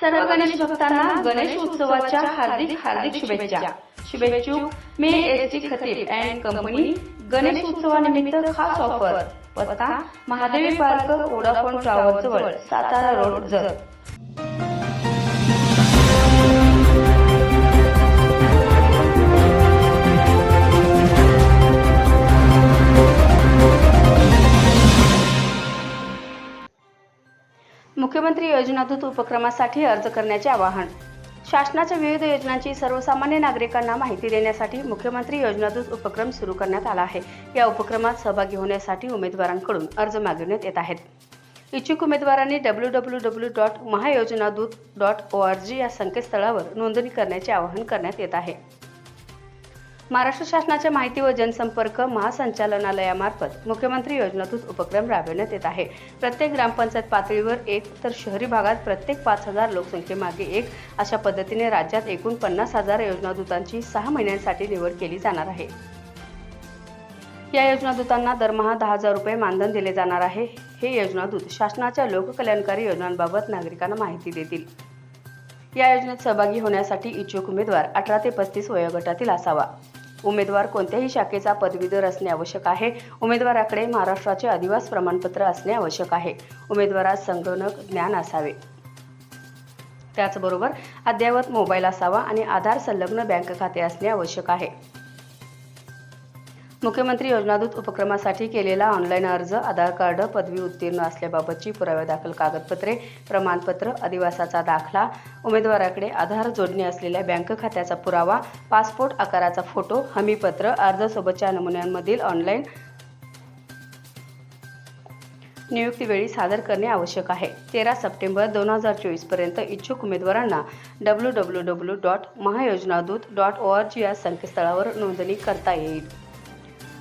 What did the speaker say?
सर्व गणेश भक्तांना गणेश उत्सवाच्या हार्दिक हार्दिक शुभेच्छा. शुभेच्छुक मे S T Khatib and company Ganesh उत्सवानिमित्त खास ऑफर पत्ता महादेवी पार्क ओडाफोन टॉवर जवळ सातारा रोड जर मुख्यमंत्री योजनादूत उपक्रमासाठी अर्ज करण्याचे आवाहन. शासनाच्या विविध योजनांची सर्वसामान्य नागरिकांना माहिती देण्यासाठी मुख्यमंत्री योजनादूत उपक्रम सुरू करण्यात आला आहे. या उपक्रमात सहभागी होण्यासाठी उमेदवारांकडून अर्ज मागविण्यात येत आहेत. इच्छुक उमेदवारांनी W W W dot Mahayojanadoot dot O R G या संकेतस्थळावर नोंदणी करण्याचे आवाहन करण्यात येत आहे. महाराष्ट्र शासनाच्या माहिती व जनसंपर्क महासंचालनालयामार्फत मुख्यमंत्री योजनातून उपक्रम राबविण्यात येत आहे. प्रत्येक ग्रामपंचायत पातळीवर एक तर शहरी भागात प्रत्येक पाच हजार लोकसंख्येमागे एक अशा पद्धतीने राज्यात एकूण पन्नास हजार योजनादूतांची सहा महिन्यांसाठी निवड केली जाणार आहे. या योजनादूतांना दरमहा दहा हजार रुपये मानधन दिले जाणार आहे. हे योजनादूत शासनाच्या लोककल्याणकारी योजनांबाबत नागरिकांना माहिती देतील. या योजनेत सहभागी होण्यासाठी इच्छुक उमेदवार अठरा ते पस्तीस वयोगटातील असावा. उमेदवार कोणत्याही शाखेचा पदवीधर असणे आवश्यक आहे. उमेदवाराकडे महाराष्ट्राचे अधिवास प्रमाणपत्र असणे आवश्यक आहे. उमेदवारास संगणक ज्ञान असावे. त्याचबरोबर अद्ययावत मोबाईल असावा आणि आधार संलग्न बँक खाते असणे आवश्यक आहे. मुख्यमंत्री योजनादूत उपक्रमासाठी केलेला ऑनलाईन अर्ज आधार कार्ड पदवी उत्तीर्ण असल्याबाबतची पुराव्यादाखल कागदपत्रे प्रमाणपत्र अधिवासाचा दाखला उमेदवाराकडे आधार जोडणी असलेल्या बँक खात्याचा पुरावा पासपोर्ट आकाराचा फोटो हमीपत्र अर्जासोबतच्या नमुन्यांमधील ऑनलाईन नियुक्तीवेळी सादर करणे आवश्यक आहे. तेरा सप्टेंबर दोन हजार चोवीसपर्यंत इच्छुक उमेदवारांना W W W dot Mahayojanadoot dot O R G या संकेतस्थळावर नोंदणी करता येईल.